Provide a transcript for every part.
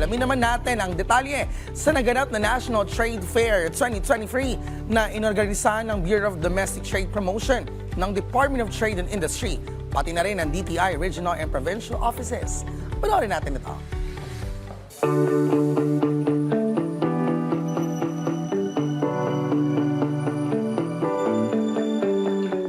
Alamin naman natin ang detalye sa naganap na National Trade Fair 2023 na inorganisa ng Bureau of Domestic Trade Promotion ng Department of Trade and Industry, pati na rin ng DTI Regional and Provincial Offices. Panoorin natin ito.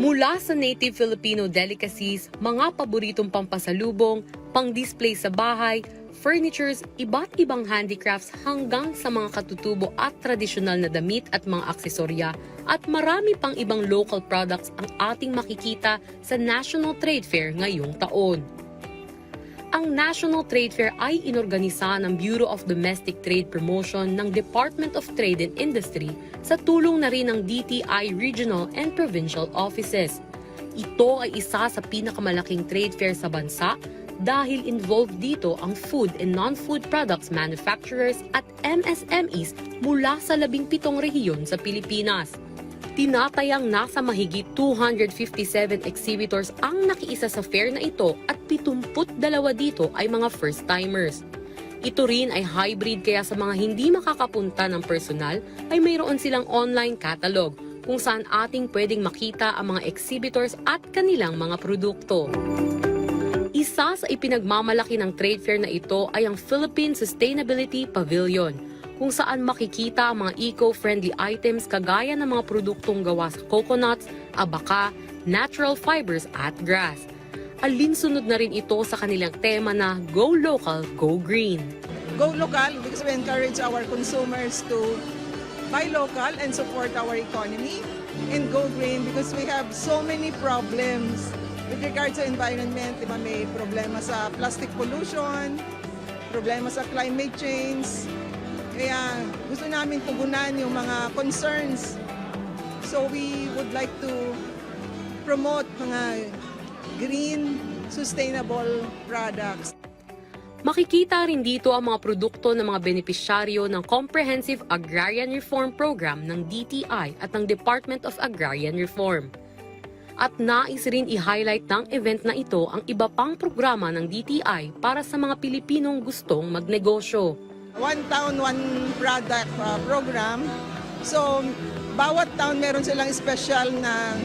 Mula sa native Filipino delicacies, mga paboritong pampasalubong, pang-display sa bahay, furnitures, iba't ibang handicrafts hanggang sa mga katutubo at tradisyonal na damit at mga aksesorya at marami pang ibang local products ang ating makikita sa National Trade Fair ngayong taon. Ang National Trade Fair ay inorganisa ng Bureau of Domestic Trade Promotion ng Department of Trade and Industry sa tulong na rin ng DTI Regional and Provincial Offices. Ito ay isa sa pinakamalaking trade fair sa bansa dahil involved dito ang food and non-food products manufacturers at MSMEs mula sa labing pitong rehiyon sa Pilipinas. Tinatayang nasa mahigit 257 exhibitors ang nakiisa sa fair na ito at 72 dito ay mga first-timers. Ito rin ay hybrid kaya sa mga hindi makakapunta ng personal ay mayroon silang online catalog kung saan ating pwedeng makita ang mga exhibitors at kanilang mga produkto. Isa sa ipinagmamalaki ng trade fair na ito ay ang Philippine Sustainability Pavilion, kung saan makikita ang mga eco-friendly items kagaya ng mga produktong gawa sa coconuts, abaka, natural fibers at grass. Alinsunod na rin ito sa kanilang tema na Go Local, Go Green. go local because we encourage our consumers to buy local and support our economy and go green because we have so many problems with regards to environment. Diba, may problema sa plastic pollution, problema sa climate change. Kaya gusto namin tugunan yung mga concerns. So we would like to promote mga green, sustainable products. Makikita rin dito ang mga produkto ng mga benepisyaryo ng Comprehensive Agrarian Reform Program ng DTI at ng Department of Agrarian Reform. At nais rin i-highlight ng event na ito ang iba pang programa ng DTI para sa mga Pilipinong gustong magnegosyo. One town, one product uh, program. So, bawat town meron silang special na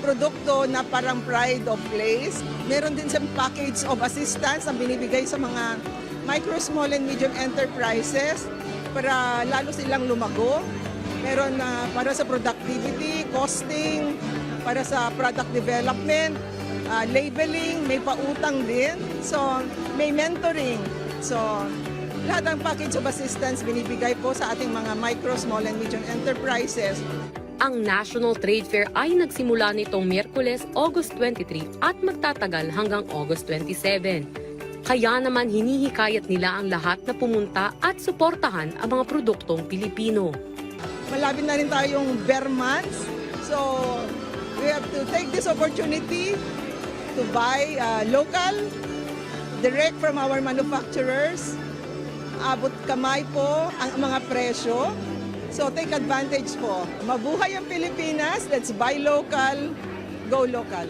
produkto na parang pride of place. Meron din siyang package of assistance na binibigay sa mga micro, small, and medium enterprises para lalo silang lumago. Meron na para sa productivity, costing, para sa product development, uh, labeling, may pautang din. So, may mentoring. So, lahat ng package of assistance binibigay po sa ating mga micro, small, and medium enterprises. Ang National Trade Fair ay nagsimula nitong Miyerkules, August 23 at magtatagal hanggang August 27. Kaya naman hinihikayat nila ang lahat na pumunta at suportahan ang mga produktong Pilipino. Malapit na rin tayong bare months. So, we have to take this opportunity to buy uh, local, direct from our manufacturers. Abot kamay po ang mga presyo. So, take advantage po. Mabuhay ang Pilipinas. Let's buy local, go local.